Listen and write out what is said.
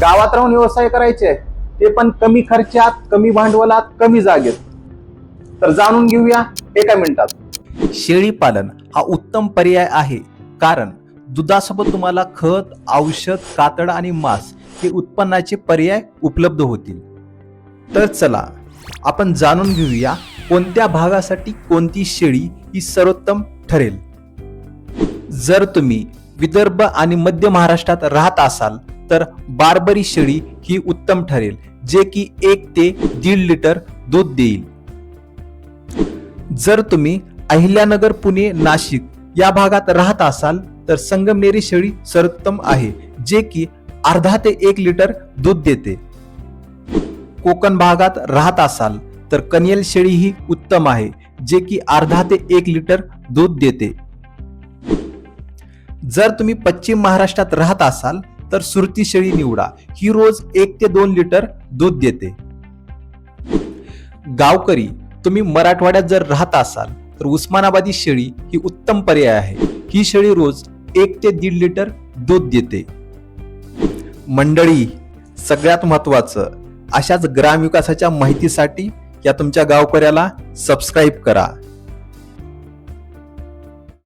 गावात राहून व्यवसाय करायचे ते पण कमी खर्चात कमी भांडवलात कमी जागेत. तर जाणून घेऊया एका मिनिटात. शेळी पालन हा उत्तम पर्याय आहे कारण दुधासोबत तुम्हाला खत औषध कातड आणि मांस हे उत्पन्नाचे पर्याय उपलब्ध होतील. तर चला आपण जाणून घेऊया कोणत्या भागासाठी कोणती शेळी ही सर्वोत्तम ठरेल. जर तुम्ही विदर्भ आणि मध्य महाराष्ट्रात राहत असाल तर बारबरी शेळी ही उत्तम ठरेल जे की एक ते दीड लिटर दूध देईल. जर तुम्ही अहिल्यानगर पुणे नाशिक या भागात राहत असाल तर संगमनेरी शेळी सर्वोत्तम आहे जे की अर्धा ते एक लिटर दूध देते. कोकण भागात राहत असाल तर कनियल शेळी ही उत्तम आहे जे की अर्धा ते एक लिटर दूध देते. जर तुम्ही पश्चिम महाराष्ट्रात राहत असाल तर सुरती शेळी निवडा. ही रोज एक ते दोन लिटर दूध देते. गावकरी तुम्ही मराठवाड्यात जर राहत असाल तर उस्मानाबादी शेळी ही उत्तम पर्याय आहे. ही शेळी रोज एक ते दीड लिटर दूध देते. मंडळी सगळ्यात महत्वाचं अशाच ग्रामविकासाच्या माहितीसाठी या तुमच्या गावकऱ्याला सबस्क्राईब करा.